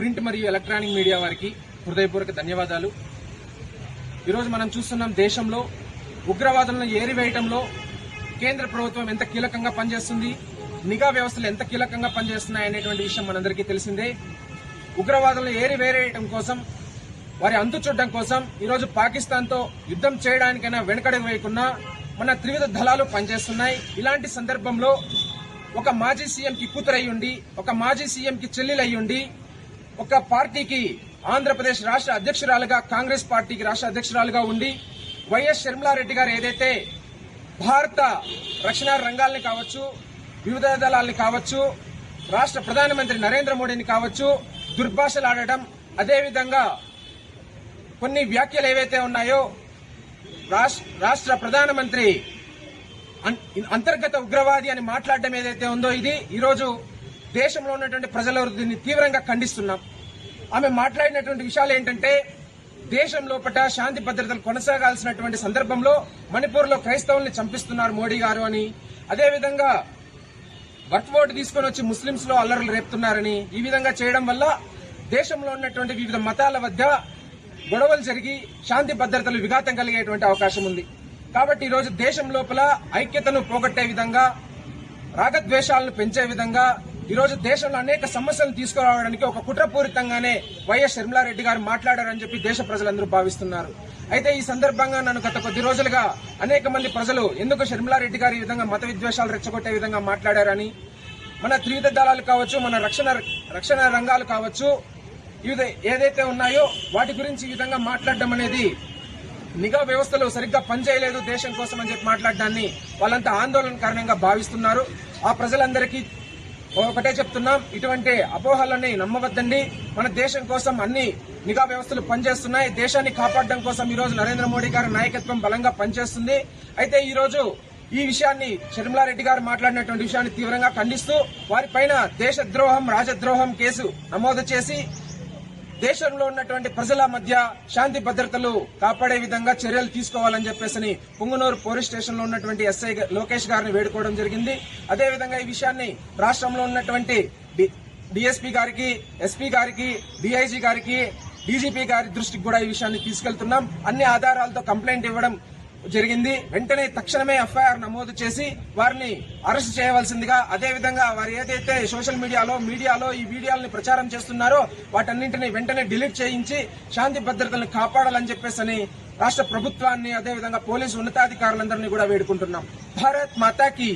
Print మరియు electronic media వారికి హృదయపూర్వక ధన్యవాదాలు. ఈరోజు మనం చూస్తున్నాం దేశంలో ఉగ్రవాదులను ఏరివేయటంలో కేంద్ర ప్రభుత్వం ఎంత కీలకంగా పనిచేస్తుంది నిఘా వ్యవస్థలు ఎంత కీలకంగా పనిచేస్తున్నాయనేటువంటి విషయం మనందరికీ తెలిసిందే. ఉగ్రవాదులను ఏరివేరేయటం కోసం వారి అంతు చూడడం కోసం ఈరోజు పాకిస్తాన్తో యుద్ధం చేయడానికైనా వెనకడుగు వేయకుండా మన త్రివిధ దళాలు పనిచేస్తున్నాయి. ఇలాంటి సందర్భంలో ఒక మాజీ సీఎంకి కూతురయ్యుండి ఒక మాజీ సీఎంకి చెల్లెలయ్యుండి ఒక పార్టీకి ఆంధ్రప్రదేశ్ రాష్ట్ర అధ్యక్షురాలుగా కాంగ్రెస్ పార్టీకి రాష్ట్ర అధ్యక్షురాలుగా ఉండి వైఎస్ షర్మిలారెడ్డి గారు ఏదైతే భారత రక్షణ రంగాల్ని కావచ్చు వివిధ దళాల్ని కావచ్చు రాష్ట్ర ప్రధానమంత్రి నరేంద్ర మోడీని కావచ్చు దుర్భాషలాడటం అదేవిధంగా కొన్ని వ్యాఖ్యలు ఏవైతే ఉన్నాయో రాష్- రాష్ట్ర ప్రధానమంత్రి అంతర్గత ఉగ్రవాది అని మాట్లాడడం ఏదైతే ఉందో ఇది ఈరోజు దేశంలో ఉన్నటువంటి ప్రజలు దీన్ని తీవ్రంగా ఖండిస్తున్నాం. ఆమె మాట్లాడినటువంటి విషయాలు ఏంటంటే దేశం లోపల శాంతి భద్రతలు కొనసాగాల్సినటువంటి సందర్భంలో మణిపూర్లో క్రైస్తవుల్ని చంపిస్తున్నారు మోడీ గారు అని. అదేవిధంగా వర్క్ ఓటు తీసుకొని వచ్చి ముస్లింస్లో అల్లర్లు రేపుతున్నారని. ఈ విధంగా చేయడం వల్ల దేశంలో ఉన్నటువంటి వివిధ మతాల వద్ద గొడవలు జరిగి శాంతి భద్రతలు విఘాతం కలిగేటువంటి అవకాశం ఉంది. కాబట్టి ఈరోజు దేశం లోపల ఐక్యతను పోగొట్టే విధంగా రాగద్వేషాలను పెంచే విధంగా ఈరోజు దేశంలో అనేక సమస్యలను తీసుకురావడానికి ఒక కుట్రపూరితంగానే వైఎస్ షర్మిలారెడ్డి గారు మాట్లాడారని చెప్పి దేశ ప్రజలందరూ భావిస్తున్నారు. అయితే ఈ సందర్భంగా నన్ను గత కొద్ది రోజులుగా అనేక మంది ప్రజలు ఎందుకు షర్మిలారెడ్డి గారు ఈ విధంగా మత విద్వేషాలు రెచ్చగొట్టే విధంగా మాట్లాడారని మన త్రివిధ దళాలు కావచ్చు మన రక్షణ రక్షణ రంగాలు కావచ్చు ఇవి ఏదైతే ఉన్నాయో వాటి గురించి ఈ విధంగా మాట్లాడడం అనేది నిఘా వ్యవస్థలు సరిగ్గా పనిచేయలేదు దేశం కోసం అని చెప్పి మాట్లాడడాన్ని వాళ్ళంతా ఆందోళన కారణంగా భావిస్తున్నారు. ఆ ప్రజలందరికీ ఒకటే చెప్తున్నాం ఇటువంటి అపోహలని నమ్మవద్దండి. మన దేశం కోసం అన్ని నిఘా వ్యవస్థలు పనిచేస్తున్నాయి. దేశాన్ని కాపాడడం కోసం ఈ రోజు నరేంద్ర మోడీ గారి నాయకత్వం బలంగా పనిచేస్తుంది. అయితే ఈ రోజు ఈ విషయాన్ని షర్మిలారెడ్డి గారు మాట్లాడినటువంటి విషయాన్ని తీవ్రంగా ఖండిస్తూ వారిపైన దేశద్రోహం రాజద్రోహం కేసు నమోదు చేసి దేశంలో ఉన్నటువంటి ప్రజల మధ్య శాంతి భద్రతలు కాపాడే విధంగా చర్యలు తీసుకోవాలని చెప్పేసి పుంగనూరు పోలీస్ స్టేషన్లో ఉన్నటువంటి ఎస్ఐ లోకేష్ గారిని వేడుకోవడం జరిగింది. అదేవిధంగా ఈ విషయాన్ని రాష్ట్రంలో ఉన్నటువంటి డిఎస్పీ గారికి ఎస్పీ గారికి డిఐజీ గారికి డీజీపీ గారి దృష్టికి కూడా ఈ విషయాన్ని తీసుకెళ్తున్నాం. అన్ని ఆధారాలతో కంప్లైంట్ ఇవ్వడం జరిగింది. వెంటనే తక్షణమే ఎఫ్ఐఆర్ నమోదు చేసి వారిని అరెస్ట్ చేయవలసిందిగా అదేవిధంగా వారు ఏదైతే సోషల్ మీడియాలో మీడియాలో ఈ వీడియోలను ప్రచారం చేస్తున్నారో వాటన్నింటినీ వెంటనే డిలీట్ చేయించి శాంతి భద్రతలను కాపాడాలని చెప్పేసి రాష్ట్ర ప్రభుత్వాన్ని అదేవిధంగా పోలీసు ఉన్నతాధికారులందరినీ కూడా వేడుకుంటున్నాం. భారత్ మాతాకి